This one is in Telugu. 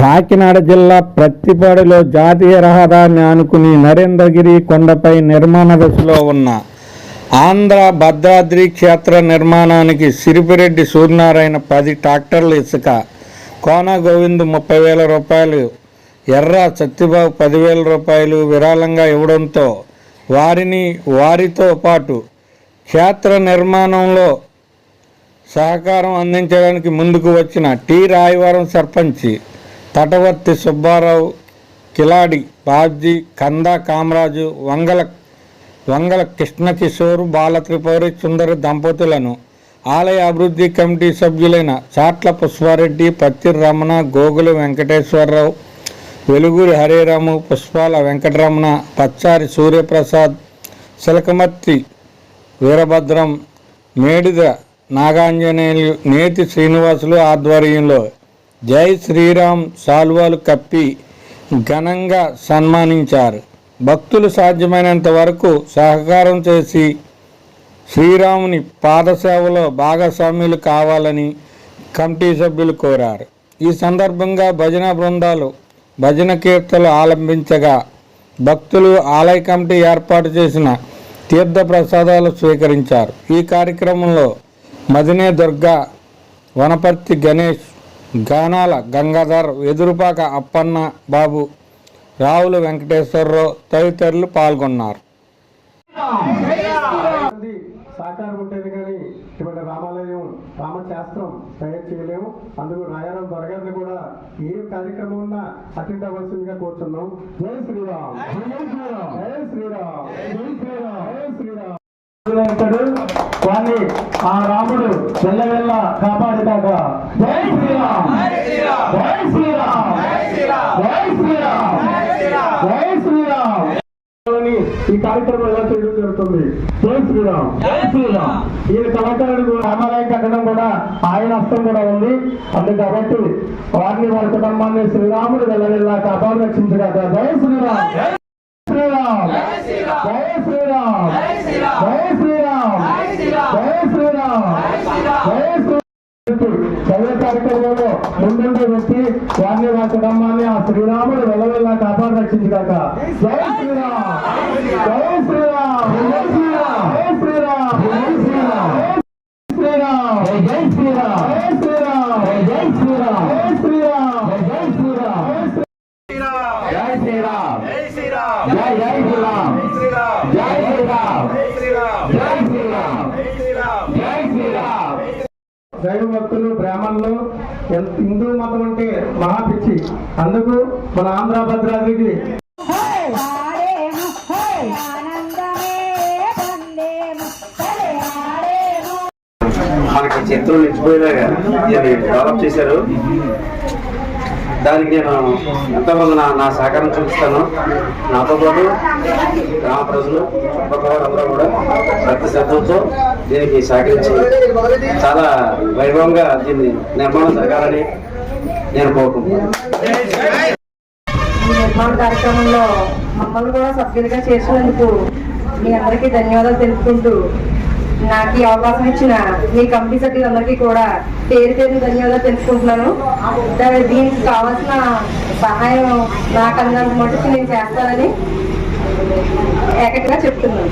కాకినాడ జిల్లా ప్రత్తిపాడులో జాతీయ రహదారిని ఆనుకుని నరేంద్రగిరి కొండపై నిర్మాణ దశలో ఉన్న ఆంధ్ర భద్రాద్రి క్షేత్ర నిర్మాణానికి సిరిపిరెడ్డి సూర్యనారాయణ పది ట్రాక్టర్ల ఇసుక కోన గోవింద్ ముప్పై వేల రూపాయలు ఎర్ర సత్యబాబు పదివేల రూపాయలు విరాళంగా ఇవ్వడంతో వారిని వారితో పాటు క్షేత్ర నిర్మాణంలో సహకారం అందించడానికి ముందుకు వచ్చిన టి రాయవరం సర్పంచి తటవర్తి సుబ్బారావు కిలాడి బాబ్జీ కంద కామరాజు వంగల వంగల కృష్ణకిషోర్ బాలత్రిపౌరి సుందర దంపతులను ఆలయ అభివృద్ధి కమిటీ సభ్యులైన చాట్ల పుష్పారెడ్డి పత్తి రమణ గోగులు వెంకటేశ్వరరావు వెలుగురి హరిరాము పుష్పాల వెంకటరమణ పచ్చారి సూర్యప్రసాద్ శిలకమర్తి వీరభద్రం మేడిద నాగాంజనేయులు నేతి శ్రీనివాసులు ఆధ్వర్యంలో జై శ్రీరామ్ సాల్వాలు కప్పి ఘనంగా సన్మానించారు. భక్తులు సాధ్యమైనంత వరకు సహకారం చేసి శ్రీరాముని పాదసేవలో భాగస్వామ్యులు కావాలని కమిటీ సభ్యులు కోరారు. ఈ సందర్భంగా భజన బృందాలు భజన కీర్తనలు ఆలంబించగా భక్తులు ఆలయ కమిటీ ఏర్పాటు చేసిన తీర్థ ప్రసాదాలు స్వీకరించారు. ఈ కార్యక్రమంలో మదినే దుర్గా వనపర్తి గణేష్ గానాల గంగాధర్ ఎదురుపాక అప్పన్న బాబు రావుల వెంకటేశ్వరరావు తదితరులు పాల్గొన్నారు. సాకారం ఉండేది కానీ ఇటువంటి రామాలయం రామశాస్త్రం తయారు చేయలేము. అందుకు రాయారం దొరగారిని కూడా ఏ కార్యక్రమం ఉన్నా అటెండ్ అవ్వాల్సిందిగా కోరుతున్నాం జై శ్రీరామ్. జై శ్రీరామ్. జై శ్రీరామ్. జై శ్రీరామ్. జై శ్రీరామ్. వాణ్ణి ఆ రాముడు వెళ్ళ వెళ్ళ కాపాడుతాక జై శ్రీరామ్ జై శ్రీరామ్ జై శ్రీరామ్ జై శ్రీరామ్ ఈ కార్యక్రమం ఎలా చేయడం జరుగుతుంది జై శ్రీరామ్ జై శ్రీరామ్ ఈయన కళాకారుడు రామాలయం కట్టడం కూడా ఆయన హస్తం కూడా ఉంది అందుకు కాబట్టి వారిని వారి కుటుంబాన్ని శ్రీరాముడు వెళ్ళవెళ్ళ కాపాడు రక్షించగాక జై శ్రీరామ్ జై శ్రీరామ్ జై శ్రీరామ్ జై శ్రీరామ్ జై శ్రీరామ్ జై శ్రీ చదివే కార్యక్రమంలో ముందుండే వ్యక్తి వారిని వారి కుటుంబాన్ని ఆ శ్రీరాముడు వెళ్ళవెళ్ళ కాపాడు రక్షించగాక జై శ్రీరామ్ జై శ్రీరామ్ జై శ్రీరామ్ జై శ్రీరామ్ జై శ్రీరామ్ జై శ్రీరామ్ జై శ్రీరామ్ జై శ్రీరామ్ జై శ్రీరామ్ జై శ్రీరామ్ జై శ్రీరామ్ జై శ్రీరామ్ జై జై శ్రీరామ్ శ్రీరామ్ జై శ్రీరామ్ జై శ్రీరామ్ జై శ్రీరామ్ జై శ్రీరామ్ జై శ్రీరామ్ దైవ భక్తులు బ్రాహ్మణులు ఎంత- హిందూ మతం అంటే మహాపిచ్చి అందుకు మన ఆంధ్ర భద్రాద్రికి మనకి చిత్రం నిలిచిపోయేలాగా డెవలప్ చేశారు? దానికి నేను ఎంతమంది నా నా సహకారం చూపిస్తాను. నాతో పాటు గ్రామ ప్రజలు చుట్టుపక్కల అందరూ కూడా ప్రతి శ్రద్ధతో దీనికి సహకరించి చాలా వైభవంగా దీన్ని నిర్మాణం జరగాలని నేను కోరుకుంటున్నాను. నిర్మాణ కార్యక్రమంలో మమ్మల్ని కూడా సభ్యులుగా చేసినందుకు మీ అందరికీ ధన్యవాదాలు తెలుపుకుంటూ నాకు ఈ అవకాశం ఇచ్చిన మీ కమిటీ సభ్యులందరికీ కూడా పేరు పేరు ధన్యవాదాలు తెలుసుకుంటున్నాను. దీనికి కావాల్సిన సహాయం నాకు అందినంత మటుకు నేను చేస్తానని ఏకటిగా చెప్తున్నాను.